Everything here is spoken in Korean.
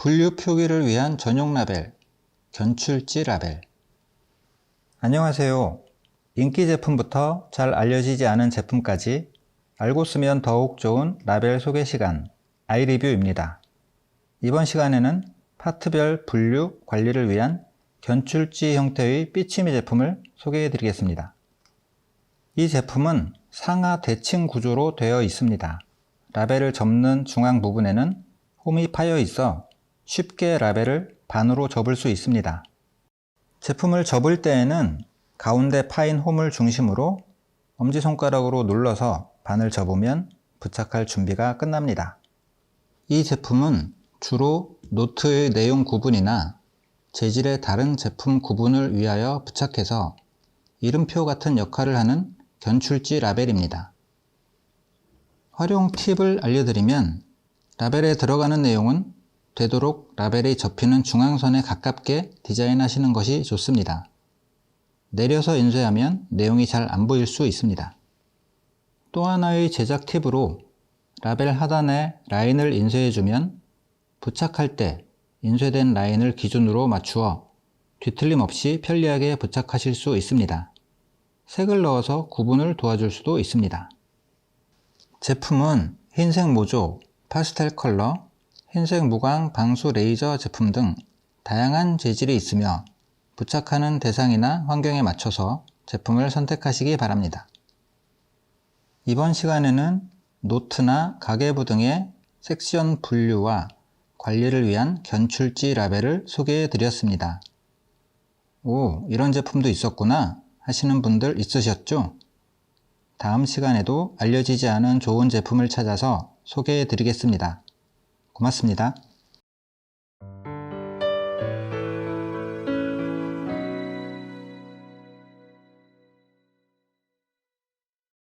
분류 표기를 위한 전용 라벨, 견출지 라벨. 안녕하세요. 인기 제품부터 잘 알려지지 않은 제품까지 알고 쓰면 더욱 좋은 라벨 소개 시간, 아이리뷰입니다. 이번 시간에는 파트별 분류 관리를 위한 견출지 형태의 삐치미 제품을 소개해 드리겠습니다. 이 제품은 상하 대칭 구조로 되어 있습니다. 라벨을 접는 중앙 부분에는 홈이 파여 있어 쉽게 라벨을 반으로 접을 수 있습니다. 제품을 접을 때에는 가운데 파인 홈을 중심으로 엄지손가락으로 눌러서 반을 접으면 부착할 준비가 끝납니다. 이 제품은 주로 노트의 내용 구분이나 재질의 다른 제품 구분을 위하여 부착해서 이름표 같은 역할을 하는 견출지 라벨입니다. 활용 팁을 알려드리면 라벨에 들어가는 내용은 되도록 라벨이 접히는 중앙선에 가깝게 디자인하시는 것이 좋습니다. 내려서 인쇄하면 내용이 잘 안 보일 수 있습니다. 또 하나의 제작 팁으로 라벨 하단에 라인을 인쇄해주면 부착할 때 인쇄된 라인을 기준으로 맞추어 뒤틀림 없이 편리하게 부착하실 수 있습니다. 색을 넣어서 구분을 도와줄 수도 있습니다. 제품은 흰색 모조, 파스텔 컬러, 흰색 무광 방수 레이저 제품 등 다양한 재질이 있으며 부착하는 대상이나 환경에 맞춰서 제품을 선택하시기 바랍니다. 이번 시간에는 노트나 가계부 등의 섹션 분류와 관리를 위한 견출지 라벨을 소개해 드렸습니다. 오, 이런 제품도 있었구나 하시는 분들 있으셨죠? 다음 시간에도 알려지지 않은 좋은 제품을 찾아서 소개해 드리겠습니다. 고맙습니다.